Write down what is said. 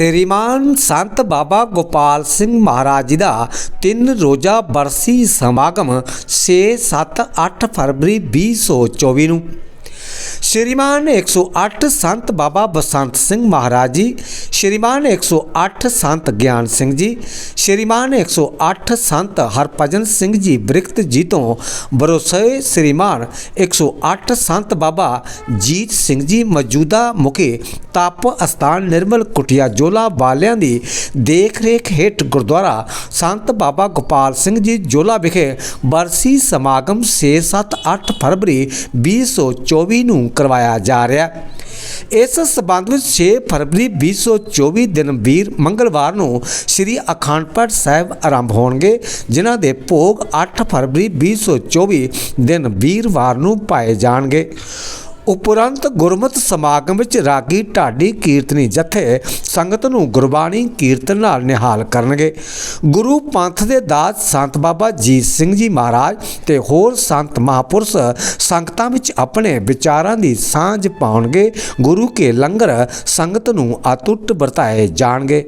ਸ੍ਰੀਮਾਨ ਸੰਤ ਬਾਬਾ ਗੋਪਾਲ ਸਿੰਘ ਮਹਾਰਾਜ ਜੀ ਦਾ ਤਿੰਨ ਰੋਜ਼ਾ ਬਰਸੀ ਸਮਾਗਮ 6 7 8 ਫਰਵਰੀ 2024 ਨੂੰ ਸ਼੍ਰੀਮਾਨ 108 ਸੰਤ ਬਾਬਾ ਬਸੰਤ ਸਿੰਘ ਮਹਾਰਾਜ ਜੀ, ਸ਼੍ਰੀਮਾਨ 108 ਸੰਤ ਗਿਆਨ ਸਿੰਘ ਜੀ, ਸ਼੍ਰੀਮਾਨ 108 ਸੰਤ ਹਰਭਜਨ ਸਿੰਘ ਜੀ ਬ੍ਰਿਕਤ ਜੀ ਤੋਂ ਬਰੋਸੇ ਸ਼੍ਰੀਮਾਨ 108 ਸੰਤ ਬਾਬਾ ਜੀਤ ਸਿੰਘ ਜੀ ਮੌਜੂਦਾ ਮੁਖੀ ਤਪ ਅਸਥਾਨ ਨਿਰਮਲ ਕੁਟਿਆ ਜੋਲਾ ਵਾਲਿਆਂ ਦੀ ਦੇਖ ਰੇਖ ਹੇਠ ਗੁਰਦੁਆਰਾ ਸੰਤ ਬਾਬਾ ਗੋਪਾਲ ਸਿੰਘ ਜੀ ਜੋਲਾ ਵਿਖੇ ਬਰਸੀ ਸਮਾਗਮ 6 7 8 ਫਰਵਰੀ 2024 ਨੂੰ ਕਰਵਾਇਆ ਜਾ ਰਿਹਾ ਹੈ। ਇਸ ਸਬੰਧ ਵਿੱਚ 6 ਫਰਵਰੀ 2024 ਦਿਨ ਵੀਰ ਮੰਗਲਵਾਰ ਨੂੰ ਸ੍ਰੀ ਅਖੰਡ ਪਾਠ ਸਾਹਿਬ ਆਰੰਭ ਹੋਣਗੇ, ਜਿਨ੍ਹਾਂ ਦੇ ਭੋਗ 8 ਫਰਵਰੀ 2024 ਦਿਨ ਵੀਰਵਾਰ ਨੂੰ ਪਾਏ ਜਾਣਗੇ। ਉਪਰੰਤ ਗੁਰਮਤ ਸਮਾਗਮ ਵਿੱਚ ਰਾਗੀ ਢਾਡੀ ਕੀਰਤਨੀ ਜਥੇ ਸੰਗਤ ਨੂੰ ਗੁਰਬਾਣੀ ਕੀਰਤਨ ਨਾਲ ਨਿਹਾਲ ਕਰਨਗੇ। ਗੁਰੂ ਪੰਥ ਦੇ ਦਾਸ ਸੰਤ ਬਾਬਾ ਜੀਤ ਸਿੰਘ ਜੀ ਮਹਾਰਾਜ ਤੇ ਹੋਰ ਸੰਤ ਮਹਾਪੁਰਸ਼ ਸੰਗਤਾਂ ਵਿੱਚ ਆਪਣੇ ਵਿਚਾਰਾਂ ਦੀ ਸਾਂਝ ਪਾਉਣਗੇ। ਗੁਰੂ ਕੇ ਲੰਗਰ ਸੰਗਤ ਨੂੰ ਅਤੁੱਟ ਵਰਤਾਏ ਜਾਣਗੇ।